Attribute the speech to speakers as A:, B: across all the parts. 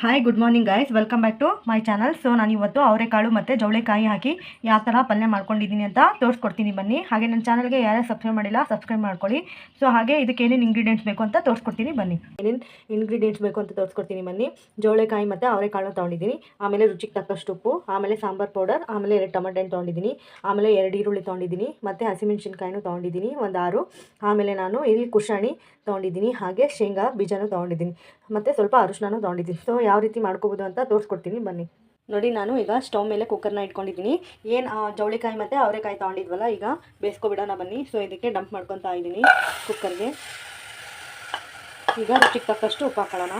A: Hi good morning guys welcome back to my channel so ನಾನು ಇವತ್ತು ಅವರೆಕಾಳು ಮತ್ತು ಜವಳೆಕಾಯಿ ಹಾಕಿ ಯಾವ ಥರ ಪಲ್ಯ ಮಾಡ್ಕೊಂಡಿದ್ದೀನಿ ಅಂತ ತೋರಿಸ್ಕೊಡ್ತೀನಿ ಬನ್ನಿ. ಹಾಗೆ ನನ್ನ ಚಾನಲ್ಗೆ ಯಾರ್ಯಾರು ಸಬ್ಸ್ಕ್ರೈಬ್ ಮಾಡಿಲ್ಲ ಸಬ್ಸ್ಕ್ರೈಬ್ ಮಾಡ್ಕೊಳ್ಳಿ. ಸೊ ಹಾಗೆ ಇದಕ್ಕೆ ಏನೇನು ಇಂಗ್ರೀಡಿಯೆಂಟ್ಸ್ ಬೇಕು ಅಂತ ತೋರಿಸ್ಕೊಡ್ತೀನಿ ಬನ್ನಿ. ಏನೇನು ಇಂಗ್ರೀಡಿಯೆಂಟ್ಸ್ ಬೇಕು ಅಂತ ತೋರಿಸ್ಕೊಡ್ತೀನಿ ಬನ್ನಿ. ಜವಳೆಕಾಯಿ ಮತ್ತು ಅವರೆಕಾಳು ತೊಗೊಂಡಿದ್ದೀನಿ. ಆಮೇಲೆ ರುಚಿಗೆ ತಕ್ಕಷ್ಟು ಉಪ್ಪು, ಆಮೇಲೆ ಸಾಂಬಾರ್ ಪೌಡರ್ ಆಮೇಲೆ ಎರಡು ಟೊಮೆಟೊ ಹಣ್ಣು ತೊಗೊಂಡಿದ್ದೀನಿ. ಆಮೇಲೆ ಎರಡು ಈರುಳ್ಳಿ ತೊಗೊಂಡಿದ್ದೀನಿ. ಮತ್ತು ಹಸಿಮೆಣ್ಸಿನ್ಕಾಯಿನೂ ತೊಗೊಂಡಿದ್ದೀನಿ, ಒಂದು ಆರು. ಆಮೇಲೆ ನಾನು ಇಲ್ಲಿ ಕುಶಾಣಿ ತೊಗೊಂಡಿದ್ದೀನಿ. ಹಾಗೆ ಶೇಂಗಾ ಬೀಜನೂ ತೊಗೊಂಡಿದ್ದೀನಿ. ಮತ್ತು ಸ್ವಲ್ಪ ಅರಿಶಿನೂ ತೊಗೊಂಡಿದ್ದೀನಿ. ಸೊ ಯಾವ ರೀತಿ ಮಾಡ್ಕೋಬೋದು ಅಂತ ತೋರಿಸ್ಕೊಡ್ತೀನಿ, ಬನ್ನಿ. ನೋಡಿ, ನಾನು ಈಗ ಸ್ಟವ್ ಮೇಲೆ ಕುಕ್ಕರ್ನ ಇಟ್ಕೊಂಡಿದ್ದೀನಿ. ಏನು ಜವಳಿಕಾಯಿ ಮತ್ತು ಅವರೆಕಾಯಿ ತೊಗೊಂಡಿದ್ವಲ್ಲ, ಈಗ ಬೇಯಿಸ್ಕೊಬಿಡೋಣ ಬನ್ನಿ. ಸೊ ಇದಕ್ಕೆ ಡಂಪ್ ಮಾಡ್ಕೊತಾ ಇದ್ದೀನಿ ಕುಕ್ಕರ್ಗೆ ಈಗ ರುಚಿಗೆ ತಕ್ಕಷ್ಟು ಉಪ್ಪು ಹಾಕೊಳ್ಳೋಣ.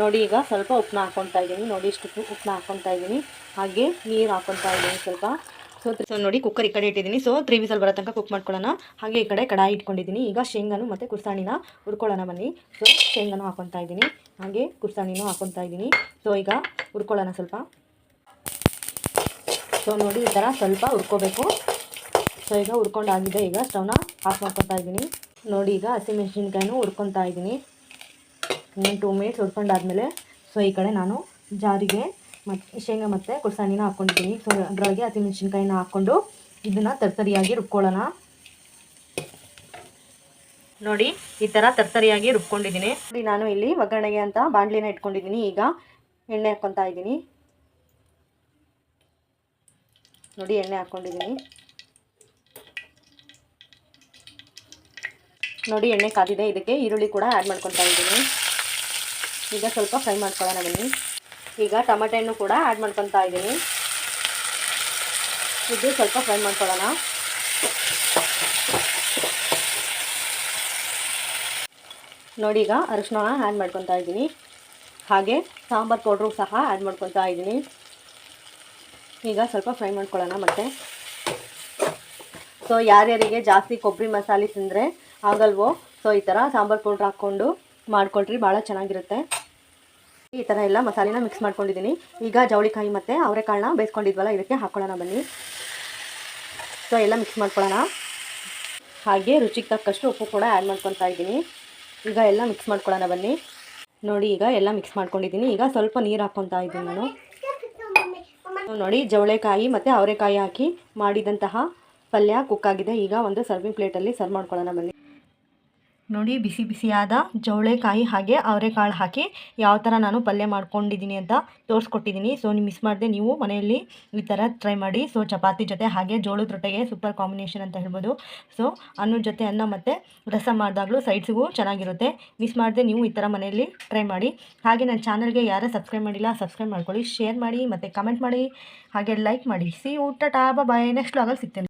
A: ನೋಡಿ, ಈಗ ಸ್ವಲ್ಪ ಉಪ್ಪನ್ನ ಹಾಕ್ಕೊತಾ ಇದ್ದೀನಿ. ನೋಡಿ ಇಷ್ಟು ಉಪ್ಪನ್ನ ಹಾಕ್ಕೊತಾ ಇದ್ದೀನಿ. ಹಾಗೆ ನೀರು ಹಾಕ್ಕೊತಾ ಇದ್ದೀನಿ ಸ್ವಲ್ಪ. ಸೊ ಸೊ ನೋಡಿ ಕುಕ್ಕರ್ ಈ ಕಡೆ ಇಟ್ಟಿದ್ದೀನಿ. ಸೊ ತ್ರೀ ವಿಸಲ್ ಬರೋ ತನಕ ಕುಕ್ ಮಾಡ್ಕೊಳ್ಳೋಣ. ಹಾಗೆ ಈ ಕಡೆ ಕಡಾಯಿ ಇಟ್ಕೊಂಡಿದ್ದೀನಿ. ಈಗ ಶೇಂಗಾನು ಮತ್ತು ಕುರ್ಸಾಣಿನ ಹುರ್ಕೊಳ್ಳೋಣ ಬನ್ನಿ. ಸೊ ಶೇಂಗಾನು ಹಾಕೊತಾ ಇದ್ದೀನಿ. ಹಾಗೆ ಕುರ್ಸಾಣಿನೂ ಹಾಕೊತಾ ಇದ್ದೀನಿ. ಸೊ ಈಗ ಹುರ್ಕೊಳ್ಳೋಣ ಸ್ವಲ್ಪ. ಸೊ ನೋಡಿ, ಈ ಥರ ಸ್ವಲ್ಪ ಹುರ್ಕೋಬೇಕು. ಸೊ ಈಗ ಹುರ್ಕೊಂಡಾಗಿದೆ. ಈಗ ಸ್ಟವ್ನ ಆಫ್ ಮಾಡ್ಕೊತಾ ಇದ್ದೀನಿ. ನೋಡಿ, ಈಗ ಹಸಿಮೆಣ್ಸಿನ್ಕಾಯಿನೂ ಹುರ್ಕೊತಾ ಇದ್ದೀನಿ. ಇನ್ನೊಂದು ಟೂ ಮಿನಿಟ್ಸ್ ಹುರ್ಕೊಂಡಾದ್ಮೇಲೆ ಸೊ ಈ ಕಡೆ ನಾನು ಜಾರಿಗೆ ಮತ್ತು ಶೇಂಗಾ ಮತ್ತು ಕುರ್ಸಾಣಿನ ಹಾಕ್ಕೊಂಡಿದ್ದೀನಿ ಸೊ ಅದರೊಳಗೆ ಹಸಿಮೆಣಸಿನ್ಕಾಯಿನ ಹಾಕ್ಕೊಂಡು ಇದನ್ನು ತರ್ತರಿಯಾಗಿ ರುಬ್ಕೊಳ್ಳೋಣ. ನೋಡಿ, ಈ ಥರ ತರ್ತರಿಯಾಗಿ ರುಬ್ಕೊಂಡಿದ್ದೀನಿ. ನೋಡಿ, ನಾನು ಇಲ್ಲಿ ಒಗ್ಗರಣೆಗೆ ಅಂತ ಬಾಣಲಿನ ಇಟ್ಕೊಂಡಿದ್ದೀನಿ. ಈಗ ಎಣ್ಣೆ ಹಾಕ್ಕೊತಾ ಇದ್ದೀನಿ. ನೋಡಿ, ಎಣ್ಣೆ ಹಾಕ್ಕೊಂಡಿದ್ದೀನಿ. ನೋಡಿ, ಎಣ್ಣೆ ಕಾದಿದೆ. ಇದಕ್ಕೆ ಈರುಳ್ಳಿ ಕೂಡ ಆ್ಯಡ್ ಮಾಡ್ಕೊತಾ ಇದ್ದೀನಿ. ಈಗ ಸ್ವಲ್ಪ ಫ್ರೈ ಮಾಡ್ಕೊಳ್ಳೋಣ ಬನ್ನಿ. ಈಗ ಟೊಮೆಟೊ ಹಣ್ಣು ಕೂಡ ಆ್ಯಡ್ ಮಾಡ್ಕೊತಾ ಇದ್ದೀನಿ. ಇದು ಸ್ವಲ್ಪ ಫ್ರೈ ಮಾಡ್ಕೊಳ್ಳೋಣ. ನೋಡಿ ಈಗ ಅರಿಶಿನ ಆ್ಯಡ್ ಮಾಡ್ಕೊತಾ ಇದ್ದೀನಿ. ಹಾಗೆ ಸಾಂಬಾರು ಪೌಡ್ರು ಸಹ ಆ್ಯಡ್ ಮಾಡ್ಕೊತಾ ಇದ್ದೀನಿ. ಈಗ ಸ್ವಲ್ಪ ಫ್ರೈ ಮಾಡ್ಕೊಳ್ಳೋಣ ಮತ್ತೆ. ಸೊ ಯಾರ್ಯಾರಿಗೆ ಜಾಸ್ತಿ ಕೊಬ್ಬರಿ ಮಸಾಲೆ ತಿಂದರೆ ಆಗಲ್ವೋ, ಸೊ ಈ ಥರ ಸಾಂಬಾರು ಪೌಡ್ರ್ ಹಾಕ್ಕೊಂಡು ಮಾಡ್ಕೊಳ್ರಿ, ಭಾಳ ಚೆನ್ನಾಗಿರುತ್ತೆ. ಈ ಥರ ಎಲ್ಲ ಮಸಾಲೆನ ಮಿಕ್ಸ್ ಮಾಡ್ಕೊಂಡಿದ್ದೀನಿ. ಈಗ ಜವಳಿಕಾಯಿ ಮತ್ತು ಅವರೆಕಾಳನ್ನ ಬೇಯಿಸ್ಕೊಂಡಿದ್ವಲ್ಲ, ಇದಕ್ಕೆ ಹಾಕ್ಕೊಳ್ಳೋಣ ಬನ್ನಿ. ಸೊ ಎಲ್ಲ ಮಿಕ್ಸ್ ಮಾಡ್ಕೊಳ್ಳೋಣ. ಹಾಗೆ ರುಚಿಗೆ ತಕ್ಕಷ್ಟು ಉಪ್ಪು ಕೂಡ ಆ್ಯಡ್ ಮಾಡ್ಕೊತಾ ಇದ್ದೀನಿ. ಈಗ ಎಲ್ಲ ಮಿಕ್ಸ್ ಮಾಡ್ಕೊಳ್ಳೋಣ ಬನ್ನಿ. ನೋಡಿ, ಈಗ ಎಲ್ಲ ಮಿಕ್ಸ್ ಮಾಡ್ಕೊಂಡಿದ್ದೀನಿ. ಈಗ ಸ್ವಲ್ಪ ನೀರು ಹಾಕ್ಕೊತಾ ಇದ್ದೀನಿ ನಾನು. ನೋಡಿ, ಜವಳೆಕಾಯಿ ಮತ್ತು ಅವರೆಕಾಯಿ ಹಾಕಿ ಮಾಡಿದಂತಹ ಪಲ್ಯ ಕುಕ್ ಆಗಿದೆ. ಈಗ ಒಂದು ಸರ್ವಿಂಗ್ ಪ್ಲೇಟಲ್ಲಿ ಸರ್ವ್ ಮಾಡ್ಕೊಳ್ಳೋಣ ಬನ್ನಿ. ನೋಡಿ, ಬಿಸಿ ಬಿಸಿಯಾದ ಜವಳೆಕಾಯಿ ಹಾಗೆ ಅವರೆಕಾಳು ಹಾಕಿ ಯಾವ ಥರ ನಾನು ಪಲ್ಯ ಮಾಡ್ಕೊಂಡಿದ್ದೀನಿ ಅಂತ ತೋರಿಸ್ಕೊಟ್ಟಿದ್ದೀನಿ. ಸೊ ನೀವು ಮಿಸ್ ಮಾಡಿದೆ ನೀವು ಮನೆಯಲ್ಲಿ ಈ ಥರ ಟ್ರೈ ಮಾಡಿ. ಸೊ ಚಪಾತಿ ಜೊತೆ ಹಾಗೆ ಜೋಳದ ರೊಟ್ಟೆಗೆ ಸೂಪರ್ ಕಾಂಬಿನೇಷನ್ ಅಂತ ಹೇಳ್ಬೋದು. ಸೊ ಅನ್ನದ ಜೊತೆ ಅನ್ನ ಮತ್ತು ರಸ ಮಾಡಿದಾಗಲೂ ಸೈಡ್ಸ್ಗೂ ಚೆನ್ನಾಗಿರುತ್ತೆ. ಮಿಸ್ ಮಾಡಿದೆ ನೀವು ಈ ಥರ ಮನೆಯಲ್ಲಿ ಟ್ರೈ ಮಾಡಿ. ಹಾಗೆ ನನ್ನ ಚಾನಲ್ಗೆ ಯಾರೇ ಸಬ್ಸ್ಕ್ರೈಬ್ ಮಾಡಿಲ್ಲ ಸಬ್ಸ್ಕ್ರೈಬ್ ಮಾಡ್ಕೊಳ್ಳಿ ಶೇರ್ ಮಾಡಿ ಮತ್ತು ಕಮೆಂಟ್ ಮಾಡಿ. ಹಾಗೆ ಲೈಕ್ ಮಾಡಿ. ಸಿ ಊಟ ಟಾಬ ಬಾಯ್ ನೆಕ್ಸ್ಟ್ ಲಾಗಲ್ಲಿ ಸಿಗ್ತೇನೆ.